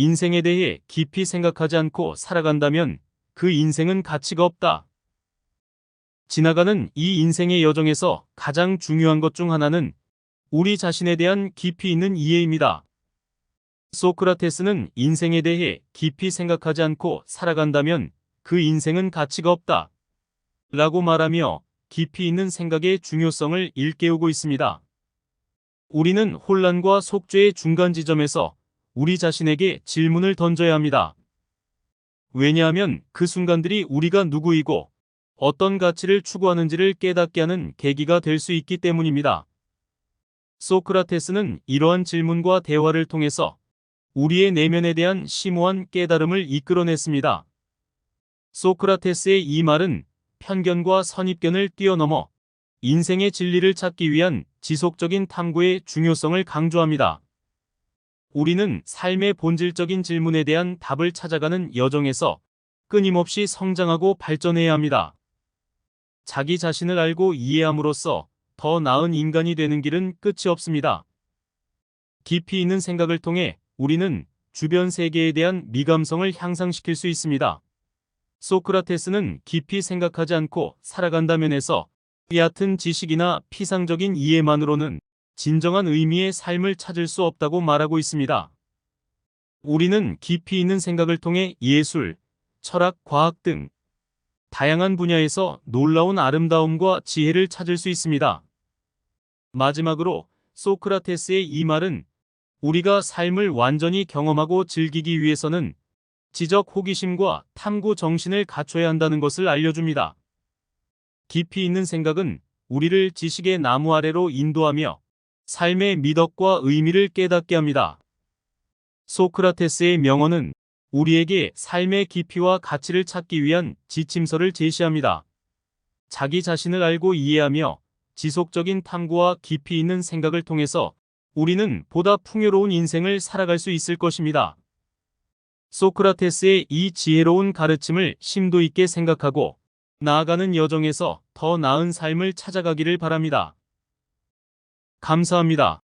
인생에 대해 깊이 생각하지 않고 살아간다면 그 인생은 가치가 없다. 지나가는 이 인생의 여정에서 가장 중요한 것 중 하나는 우리 자신에 대한 깊이 있는 이해입니다. 소크라테스는 인생에 대해 깊이 생각하지 않고 살아간다면 그 인생은 가치가 없다. 라고 말하며 깊이 있는 생각의 중요성을 일깨우고 있습니다. 우리는 혼란과 속죄의 중간 지점에서 우리 자신에게 질문을 던져야 합니다. 왜냐하면 그 순간들이 우리가 누구이고 어떤 가치를 추구하는지를 깨닫게 하는 계기가 될 수 있기 때문입니다. 소크라테스는 이러한 질문과 대화를 통해서 우리의 내면에 대한 심오한 깨달음을 이끌어냈습니다. 소크라테스의 이 말은 편견과 선입견을 뛰어넘어 인생의 진리를 찾기 위한 지속적인 탐구의 중요성을 강조합니다. 우리는 삶의 본질적인 질문에 대한 답을 찾아가는 여정에서 끊임없이 성장하고 발전해야 합니다. 자기 자신을 알고 이해함으로써 더 나은 인간이 되는 길은 끝이 없습니다. 깊이 있는 생각을 통해 우리는 주변 세계에 대한 미감성을 향상시킬 수 있습니다. 소크라테스는 깊이 생각하지 않고 살아간다 면에서 얕은 지식이나 피상적인 이해만으로는 진정한 의미의 삶을 찾을 수 없다고 말하고 있습니다. 우리는 깊이 있는 생각을 통해 예술, 철학, 과학 등 다양한 분야에서 놀라운 아름다움과 지혜를 찾을 수 있습니다. 마지막으로 소크라테스의 이 말은 우리가 삶을 완전히 경험하고 즐기기 위해서는 지적 호기심과 탐구 정신을 갖춰야 한다는 것을 알려줍니다. 깊이 있는 생각은 우리를 지식의 나무 아래로 인도하며 삶의 미덕과 의미를 깨닫게 합니다. 소크라테스의 명언은 우리에게 삶의 깊이와 가치를 찾기 위한 지침서를 제시합니다. 자기 자신을 알고 이해하며 지속적인 탐구와 깊이 있는 생각을 통해서 우리는 보다 풍요로운 인생을 살아갈 수 있을 것입니다. 소크라테스의 이 지혜로운 가르침을 심도 있게 생각하고 나아가는 여정에서 더 나은 삶을 찾아가기를 바랍니다. 감사합니다.